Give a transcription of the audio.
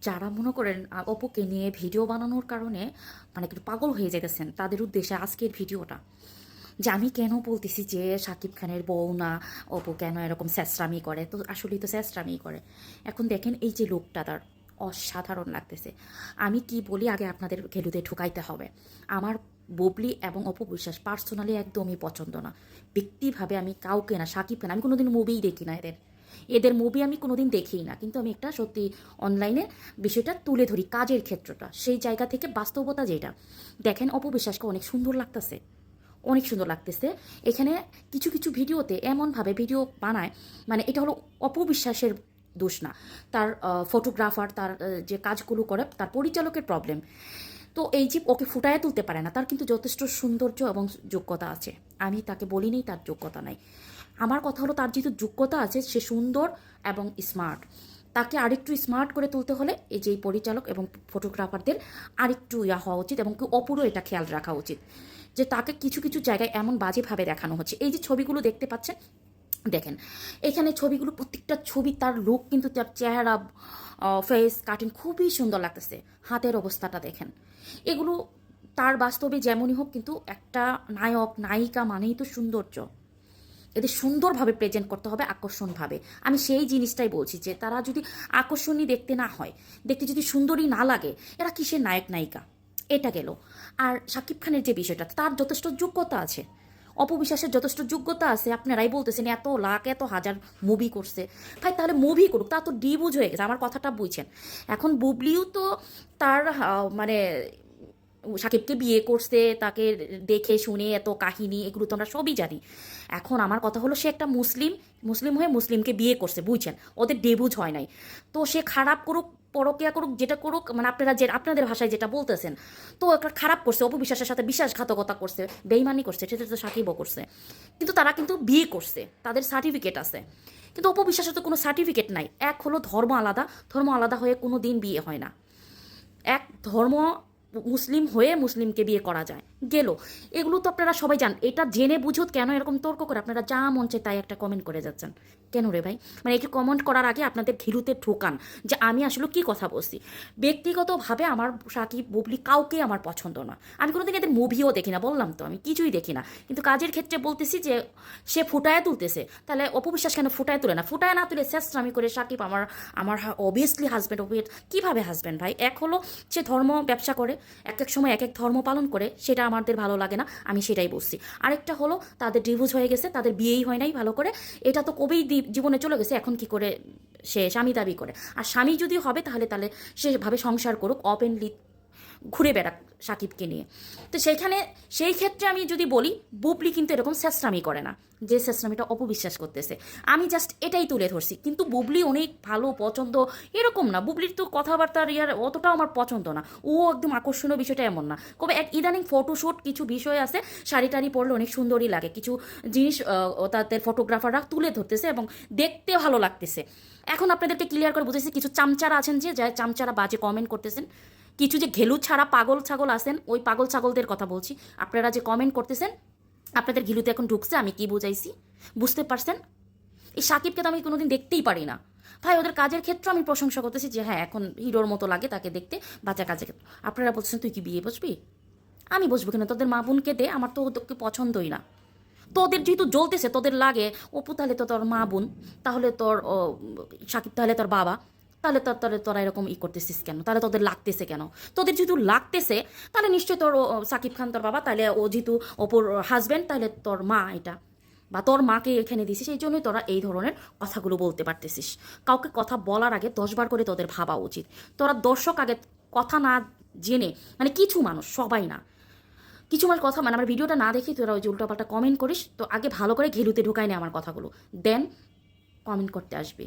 যারা মনে করেন অপুকে নিয়ে ভিডিও বানানোর কারণে মানে একটু পাগল হয়ে যেতেছেন তাদের উদ্দেশ্যে আজকের ভিডিওটা। যে আমি কেন বলতেছি যে শাকিব খানের বউ না, অপু কেন এরকম স্যাসরামি করে? তো আসলেই তো স্যাসরামি করে। এখন দেখেন এই যে লোকটা তার অসাধারণ লাগতেছে। আমি কি বলি আগে আপনাদের ঘেলুতে ঢুকাইতে হবে। আমার ববলি এবং অপু বিশ্বাস পার্সোনালি একদমই পছন্দ না। ব্যক্তিভাবে আমি কাউকে না সাকিব খান আমি কোনোদিন মুভিই দেখি না এদের। এদের মুভি আমি কোনোদিন দেখিই না। কিন্তু আমি একটা সত্যি অনলাইনে বিষয়টা তুলে ধরি, কাজের ক্ষেত্রটা। সেই জায়গা থেকে বাস্তবতা যেটা। দেখেন অপবিশ্বাসকে অনেক সুন্দর লাগতেছে। অনেক সুন্দর লাগতেছে। এখানে কিছু কিছু ভিডিওতে এমনভাবে ভিডিও বানায় মানে এটা হলো অপবিশ্বাসের দোষ না। তার ফটোগ্রাফার তার যে কাজগুলো করে, তার পরিচালকের প্রবলেম তো এই যে ওকে ফুটায় তুলতে পারে না, তার কিন্তু যথেষ্ট সৌন্দর্য এবং যোগ্যতা আছে। আমি তাকে বলিনি, তার যোগ্যতা নাই। আমার কথা হলো তার যেহেতু যোগ্যতা আছে, সে সুন্দর এবং স্মার্ট তাকে আরেকটু স্মার্ট করে তুলতে হলে এই যে পরিচালক এবং ফটোগ্রাফারদের আরেকটু ইয়া হওয়া উচিত এবং কি অপুরও এটা খেয়াল রাখা উচিত যে তাকে কিছু কিছু জায়গায় এমন বাজেভাবে দেখানো হচ্ছে। এই যে ছবিগুলো দেখতে পাচ্ছেন, দেখেন, এখানে ছবিগুলো প্রত্যেকটা ছবি তার লুক কিন্তু তার চেহারা ফেস কাটিং খুবই সুন্দর লাগতেছে। হাতের অবস্থাটা দেখেন। এগুলো তার বাস্তবে যেমনই হোক কিন্তু একটা নায়ক, নায়িকা মানেই তো সৌন্দর্য। এদের সুন্দরভাবে প্রেজেন্ট করতে হবে আকর্ষণভাবে। আমি সেই জিনিসটাই বলছি যে তারা যদি আকর্ষণী দেখতে না হয়, দেখতে যদি সুন্দরী না লাগে, এরা কিসের নায়ক নায়িকা? এটা গেল। আর শাকিব খানের যে বিষয়টা, তার যথেষ্ট যোগ্যতা আছে। অপবিশ্বাসের যথেষ্ট যোগ্যতা আছে। আপনারাই বলতেছেন এত লাখ, এত হাজার মুভি করছে। ভাই, তাহলে মুভি করুক, তা তো ডিবুজ হয়ে গেছে, আমার কথাটা বুঝছেন। এখন বুবলিও তো তার মানে সাকিবকে বিয়ে করছে, তাকে দেখে শুনে এত কাহিনী, এগুলো তো আমরা সবই জানি। এখন আমার কথা হলো সে একটা মুসলিম মুসলিম হয়ে মুসলিমকে বিয়ে করছে, বুঝছেন? ওদের ডেবুজ হয় নাই। তো সে খারাপ করুক, পরকিয়া করুক, যেটা করুক মানে আপনারা যে, আপনাদের ভাষায় যেটা বলতেছেন, তো একটা খারাপ করছে, অপবিশ্বাসের সাথে বিশ্বাসঘাতকতা করছে, বেইমানি করছে সেটা তো সাকিবও করছে। কিন্তু তারা কিন্তু বিয়ে করছে, তাদের সার্টিফিকেট আছে। কিন্তু অপবিশ্বাসের তো কোনো সার্টিফিকেট নাই। এক হলো ধর্ম আলাদা ধর্ম আলাদা হয়ে কোনো দিন বিয়ে হয় না। এক ধর্ম মুসলিম হয়ে মুসলিমকে বিয়ে করা যায়। গেল। এগুলো তো আপনারা সবাই জান এটা জেনে বুঝুত কেন এরকম তর্ক করে আপনারা যা মন চায় তাই একটা কমেন্ট করে যাচ্ছেন। কেন রে ভাই? মানে এটি কমেন্ট করার আগে আপনাদের ঘিরুতে ঠোকান যে আমি আসলে কি কথা বলছি। ব্যক্তিগতভাবে আমার সাকিব, বুবলি কাউকে আমার পছন্দ না। আমি কোনো কোনোদিন এদের মুভিও দেখি না, বললাম তো, আমি কিছুই দেখি না। কিন্তু কাজের ক্ষেত্রে বলতেছি যে সে ফুটায় তুলতেছে। তাহলে অপবিশ্বাস কেন ফুটায় তুলে না? ফুটায় না তুলে শেষরামি করে সাকিব আমার আমার অবভিয়াসলি হাজব্যান্ড অবিয়েট কীভাবে হাজব্যান্ড ভাই? এক হলো সে ধর্ম ব্যবসা করে এক এক সময় এক এক ধর্ম পালন করে সেটা আমাদের ভালো লাগে না, আমি সেটাই বলছি আরেকটা হলো, তাদের ডিভোর্স হয়ে গেছে, তাদের বিয়েই হয় নাই ভালো করে। এটা তো কবেই জীবনে চলে গেছে, এখন কি করে সে স্বামী দাবি করে? আর স্বামী যদি হবে তাহলে তাহলে সেভাবে সংসার করুক ওপেনলি ঘুরে বেড়াক সাকিবকে নিয়ে। তো সেইখানে, সেই ক্ষেত্রে আমি যদি বলি, বুবলি কিন্তু এরকম শেষরামি করে না, যে শেষরামিটা অপবিশ্বাস করতেছে। আমি জাস্ট এটাই তুলে ধরছি। কিন্তু বুবলি অনেক ভালো, পছন্দ, এরকম না। বুবলির তো কথাবার্তার ইয়ার অতটাও আমার পছন্দ না। ও একদম আকর্ষণীয় বিষয়টা এমন না। কবে এক ইদানিং ফটোশ্যুট কিছু বিষয় আছে, শাড়ি টাড়ি পরলে অনেক সুন্দরই লাগে। কিছু জিনিস তাদের ফটোগ্রাফাররা তুলে ধরতেছে এবং দেখতে ভালো লাগতেছে। এখন আপনাদেরকে ক্লিয়ার করে বুঝেছি কিছু চামচারা আছেন যে যা চামচারা বাজে কমেন্ট করতেছেন? কিছু যে ঘেলু ছাড়া পাগল ছাগল আছেন, ওই পাগল ছাগলদের কথা বলছি। আপনারা যে কমেন্ট করতেছেন, আপনাদের ঘিলুতে এখন ঢুকছে, আমি কি বুঝাইছি? বুঝতে পারছেন? এই সাকিবকে তো আমি কোনোদিন দেখতেই পারি না। ভাই, ওদের কাজের ক্ষেত্রে আমি প্রশংসা করতেছি যে হ্যাঁ এখন হিরোর মতো লাগে তাকে দেখতে বাচ্চা কাজে আপনারা বলছেন তুই কি বিয়ে বসবি? আমি বসবো কেন? তোদের মা বোনকে দে, আমার তো ওদেরকে পছন্দই না। তোদের যেহেতু জ্বলতেছে, তোদের লাগে, অপু তাহলে তো তোর মা বোন, তাহলে তোর সাকিব তাহলে তোর বাবা। তাহলে তোর তোর তোরা এরকম ই করতেছিস কেন? তাহলে তোদের লাগতেছে কেন? তোদের যেহেতু লাগতেছে, তাহলে নিশ্চয়ই তোর সাকিব খান তোর বাবা, তাহলে ও যেহেতু ওপর হাজব্যান্ড তাহলে তোর মা এটা। বা তোর মাকে এখানে দিছিস, এই জন্যই তোরা এই ধরনের কথাগুলো বলতে পারতেছিস। কাউকে কথা বলার আগে দশবার করে তোদের ভাবা উচিত। তোরা দর্শক আগে কথা না জেনে মানে কিছু মানুষ, সবাই না। কিছু মানুষ কথা মানে আমার ভিডিওটা না দেখে তোরা ওই যে উল্টোপাল্টা কমেন্ট করিস, তো আগে ভালো করে ঘেলুতে ঢুকাই নে আমার কথাগুলো। দেন কমেন্ট করতে আসবি।